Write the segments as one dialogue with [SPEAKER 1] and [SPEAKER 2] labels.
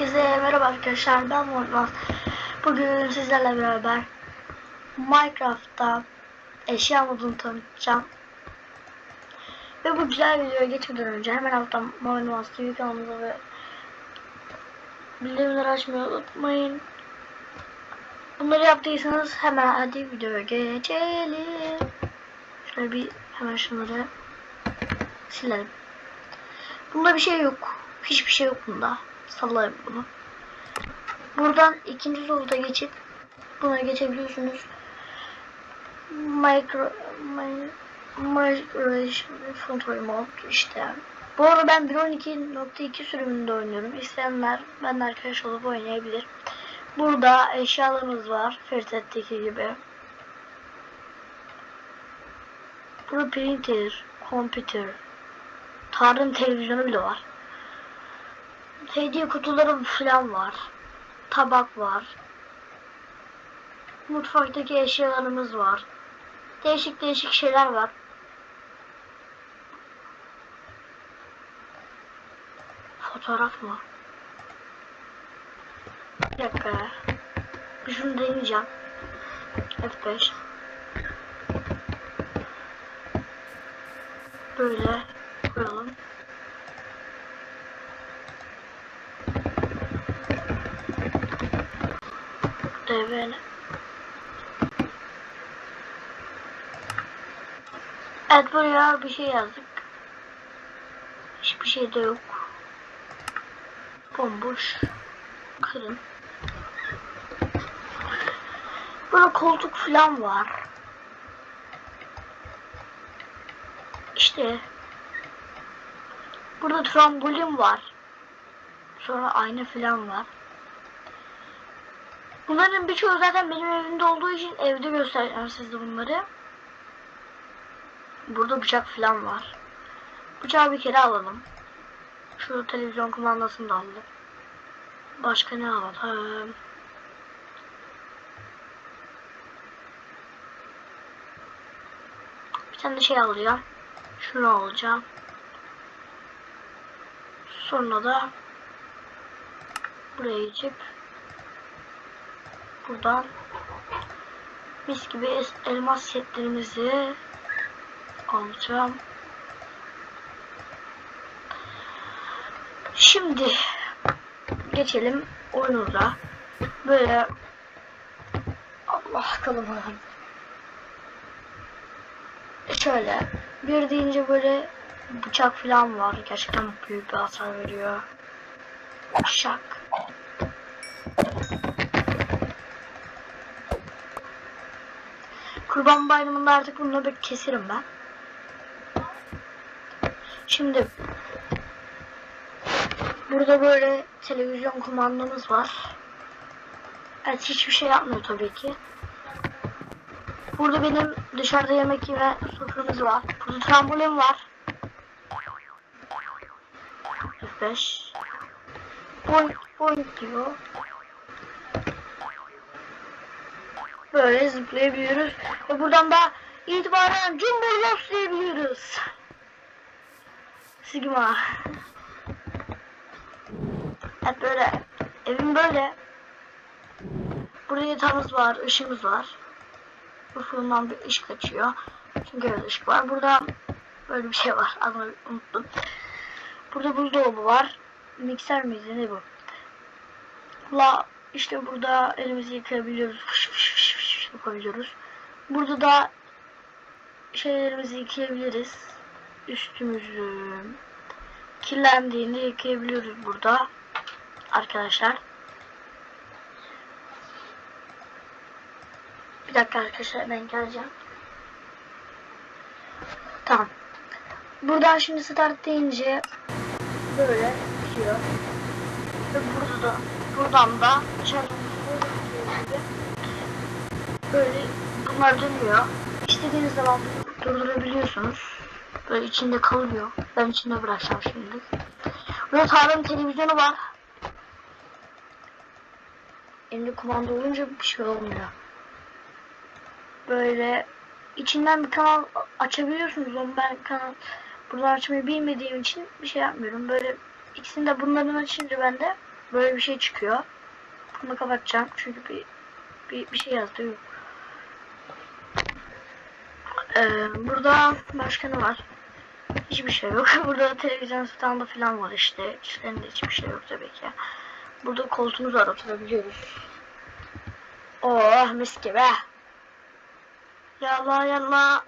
[SPEAKER 1] Herkese merhaba arkadaşlar ben Mormaz. Bugün sizlerle beraber Minecraft'ta eşya modunu tanıtacağım. Ve bu güzel videoya geçmeden önce hemen alttan Mormaz TV kanalımıza ve bildirimleri açmayı unutmayın. Bunları yaptıysanız hemen hadi videoya geçelim. Şöyle bir hemen şunları silelim. Bunda bir şey yok. Hiçbir şey yok bunda. Sallayayım bunu. Buradan ikinci soruda geçip buna geçebiliyorsunuz. Micro micro control mod işte. Bu arada ben 1.12.2 sürümünde oynuyorum. İsteyenler ben arkadaş olup oynayabilir. Burada eşyalarımız var. Ferset'teki gibi. Burada printer, computer, Tarım televizyonu bile var. Hediye kutuları falan var. Tabak var. Mutfaktaki eşyalarımız var. Değişik değişik şeyler var. Fotoğraf mı? Bir dakika. Şunu deneyeceğim. F5. Böyle koyalım. Evet. Evet buraya bir şey yazdık. Hiçbir şey de yok. Bomboş. Kırın. Burada koltuk falan var. İşte. Burada trambolin var. Sonra ayna falan var. Bunların birçoğu zaten benim evimde olduğu için evde göstereceğim size bunları. Burada bıçak falan var. Bıçağı bir kere alalım. Şu televizyon kumandasını da alalım. Başka ne alalım? Bir tane de şey alacağım. Şunu alacağım. Sonra da buraya geçip buradan mis gibi elmas setlerimizi alacağım. Şimdi geçelim oyunumuza. Böyle Allah kalım Şöyle bir deyince böyle bıçak falan var. Gerçekten büyük bir hasar veriyor. Şak. Kurban bayramında artık bunu bir keserim ben. Şimdi burada böyle televizyon kumandamız var. Evet hiçbir şey yapmıyor tabii ki. Burada benim dışarıda yemek yeme soframız var. Burada trambolin var. 5 Boink boink diyor. Böyle zıplayabiliyoruz. Ve buradan da itibaren Cumhurbaşkanı diyebiliyoruz. Sigma. Evet böyle. Evim böyle. Burada yatağımız var, ışığımız var. Bu fırından bir ışık açıyor. Çünkü öyle ışık var. Burada böyle bir şey var. Adını unuttum. Burada buzdolabı var. Mikser miydi ne bu? La işte burada elimizi yıkayabiliyoruz. Fış fış fış yapabiliyoruz. Burada da şeylerimizi yıkayabiliriz. Üstümüzü kirlendiğinde yıkayabiliyoruz burada. Arkadaşlar. Bir dakika arkadaşlar ben geleceğim. Tamam. Buradan şimdi start deyince böyle bitiyor. Ve burada da buradan da böyle bunlar dönüyor. İstediğiniz zaman durdurabiliyorsunuz. Böyle içinde kalıyor. Ben içinde bırakacağım şimdi. Burada Tarık'ın televizyonu var. Elinde kumanda olunca bir şey olmuyor. Böyle içinden bir kanal açabiliyorsunuz. Onu ben kanal buradan açmayı bilmediğim için bir şey yapmıyorum. Böyle ikisini de bunların açınca ben de böyle bir şey çıkıyor. Bunu kapatacağım çünkü bir bir, bir şey yazdı yok. Ee, burada başka ne var? Hiçbir şey yok. Burada televizyon standı falan var işte. İçlerinde hiçbir şey yok tabii ki. Burada koltuğumuz var oturabiliyoruz. Oh mis gibi. Yalla yalla.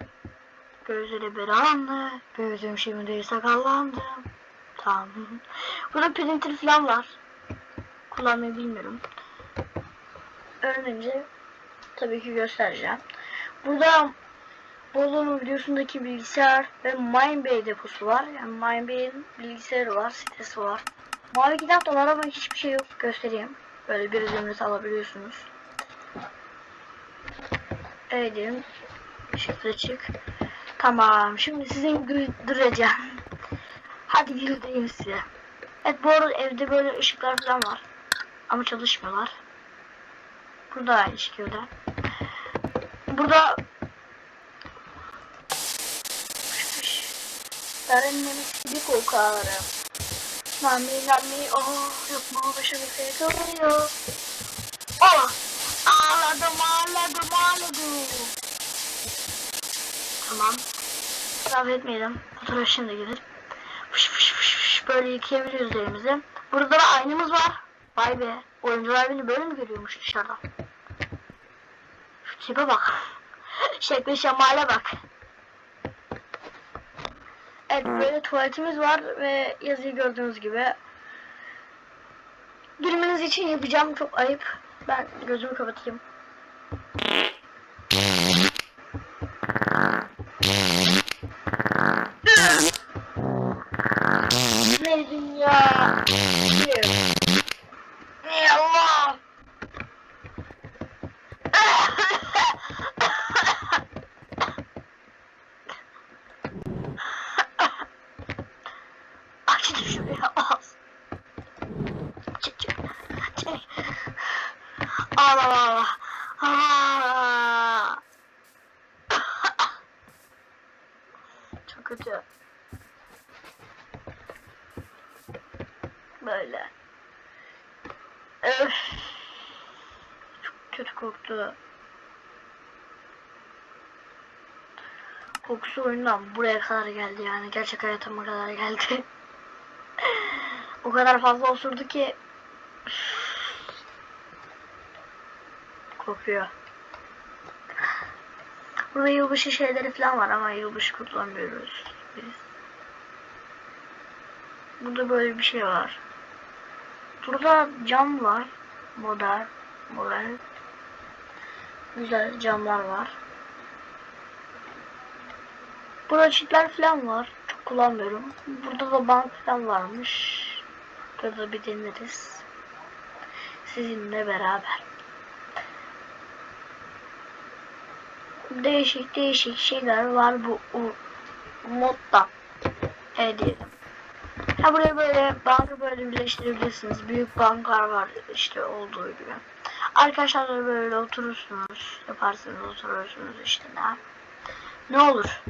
[SPEAKER 1] Gözleri beranlı. Gözüm şimdi sakallandı. Tamam. Burada printer falan var. Kullanmayı bilmiyorum. Öğrenince tabii ki göstereceğim. Burada Bolu'nun videosundaki bilgisayar ve Minebay deposu var. Yani Minebay'in bilgisayarı var, sitesi var. Mavi kitap da var ama hiçbir şey yok. Göstereyim. Böyle bir zümrüt alabiliyorsunuz. Evet diyelim. Şifre çık. Tamam. Şimdi sizin güldüreceğim. Hadi güldüreyim size. Evet bu arada evde böyle ışıklar falan var. Ama çalışmıyorlar. Burada aynı şekilde. Burada Derinlemiş gibi kokarım. Mami mami oh yapma başımı fethediyor. Oh ağladım ağladım ağladım. Tamam. Devam etmeyelim. Fotoğraf şimdi gelir. Fış fış fış fış böyle yıkayabiliyoruz elimizi. Burada da aynamız var. Vay be. Oyuncular beni böyle mi görüyormuş dışarıdan? Şu tipe bak. Şekli şemale bak. Evet böyle tuvaletimiz var ve yazıyı gördüğünüz gibi. Gülmeniz için yapacağım çok ayıp. Ben gözümü kapatayım. ne dünya? Ne Allah? Aç şuraya az. Çık çık. Çık. Allah Allah. Çok kötü. Böyle. Öf. Çok kötü koktu. Kokusu oyundan buraya kadar geldi yani. Gerçek hayatıma kadar geldi. O kadar fazla osurdu ki kokuyor. Burada yılbaşı şeyleri falan var ama yılbaşı kutlamıyoruz biz. Burada böyle bir şey var. Burada cam var. Model. Model. Güzel camlar var. Burada çitler falan var. Çok kullanmıyorum. Burada da bank falan varmış. Deneriz. Sizinle beraber. Değişik değişik şeyler var bu, modda. Diyelim. Ha buraya böyle banka böyle birleştirebilirsiniz. Büyük banklar var işte olduğu gibi. Arkadaşlarla böyle oturursunuz. Yaparsınız oturursunuz işte ne. Ne olur.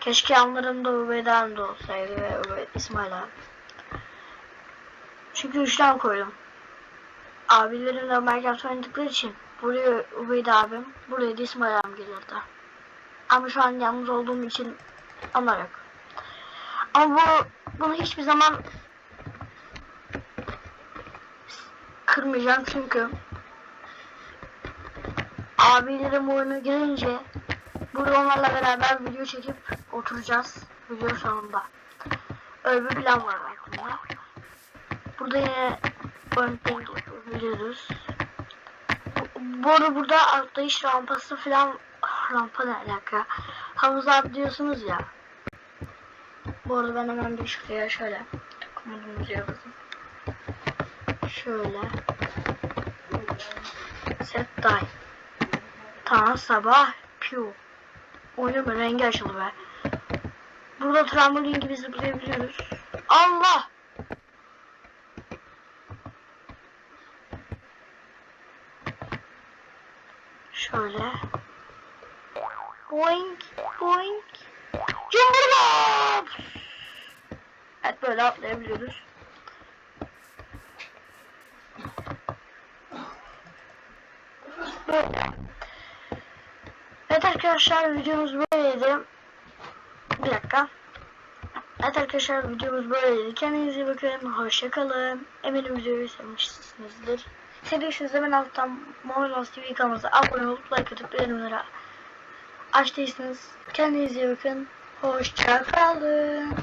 [SPEAKER 1] Keşke yanlarında Ubeyden de olsaydı ve Ubey İsmail abi. Çünkü üçten koydum. Abilerim de Minecraft oynadıkları için buraya Ubeyd abim, buraya da İsmail abim gelirdi. Ama şu an yalnız olduğum için onlar yok. Ama bu bunu hiçbir zaman kırmayacağım çünkü abilerim oyuna girince burada onlarla beraber video çekip oturacağız video sonunda. Öyle bir plan var. Burada yine örnekleri biliyoruz. Bu arada burada atlayış rampası falan rampa ne alaka? Havuza atlıyorsunuz ya. Bu arada ben hemen bir şuraya şöyle komutumuzu yazayım. Şöyle. Set die. Tamam sabah piu. Oyunun rengi açıldı be. Burada trambolin gibi zıplayabiliyoruz. Allah! şöyle. Boing boing. Cumburlop. Evet böyle atlayabiliyoruz. Böyle. Evet arkadaşlar videomuz böyleydi. Bir dakika. Evet arkadaşlar videomuz böyleydi. Kendinize iyi bakın. Hoşçakalın. Eminim videoyu sevmişsinizdir. Sevdiyseniz hemen alttan Mobilos TV kanalımıza abone olup like atıp bildirimleri açtıysanız kendinize iyi bakın. Hoşça kalın.